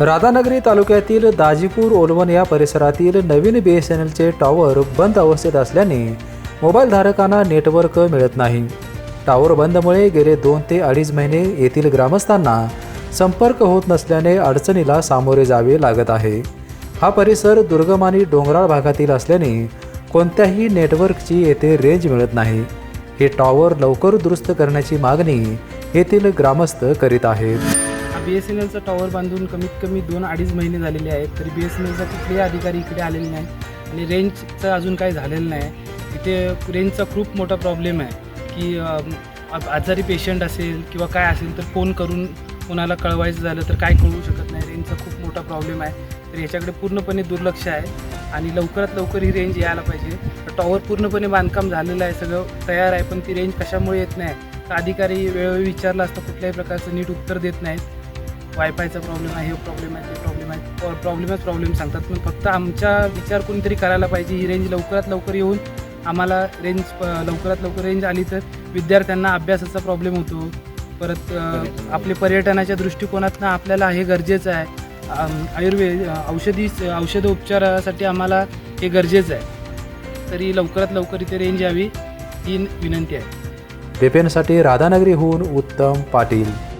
राधानगरी तालुक्यातील दाजीपूर ओलवण या परिसरातील नवीन बी एस एन एलचे टॉवर बंद अवस्थेत असल्याने मोबाईल धारकांना नेटवर्क मिळत नाही. टॉवर बंदमुळे गेले दोन ते अडीच महिने येथील ग्रामस्थांना संपर्क होत नसल्याने अडचणीला सामोरे जावे लागत आहे. हा परिसर दुर्गम आणि डोंगराळ भागातील असल्याने कोणत्याही नेटवर्कची येथे रेंज मिळत नाही. हे टॉवर लवकर दुरुस्त करण्याची मागणी येथील ग्रामस्थ करीत आहेत. बी एस एन एलचा टॉवर बांधून कमीत कमी दोन अडीच महिने झालेले आहेत. तरी बी एस एन एलचा कुठलेही अधिकारी इकडे आलेले नाही आणि रेंजचं अजून काही झालेलं नाही. इथे रेंजचा खूप मोठा प्रॉब्लेम आहे की आजारी पेशंट असेल किंवा काय असेल तर फोन करून कोणाला कळवायचं झालं तर काय कळवू शकत नाही. रेंजचा खूप मोठा प्रॉब्लेम आहे. तर याच्याकडे पूर्णपणे दुर्लक्ष आहे आणि लवकरात लवकर ही रेंज यायला पाहिजे. टॉवर पूर्णपणे बांधकाम झालेलं आहे सगळं तयार आहे पण ती रेंज कशामुळे येत नाही? तर अधिकारी वेळोवेळी विचारला असतं कुठल्याही प्रकारचं नीट उत्तर देत नाहीत. वायफायचा प्रॉब्लेम आहे हे प्रॉब्लेम आहे ते प्रॉब्लेम आहे. प्रॉब्लेमच प्रॉब्लेम सांगतात. पण फक्त आमचा विचार कोणीतरी करायला पाहिजे ही रेंज लवकरात लवकर येऊन आम्हाला रेंज प- लवकरात लवकर रेंज आली तर विद्यार्थ्यांना अभ्यासाचा प्रॉब्लेम होतो. परत आपले पर्यटनाच्या दृष्टिकोनातनं आपल्याला हे गरजेचं आहे. आयुर्वेद औषधी औषधोपचारासाठी आम्हाला हे गरजेचं आहे. तरी लवकरात लवकर इथे रेंज यावी ही विनंती आहे. पेपेनसाठी राधानगरीहून उत्तम पाटील.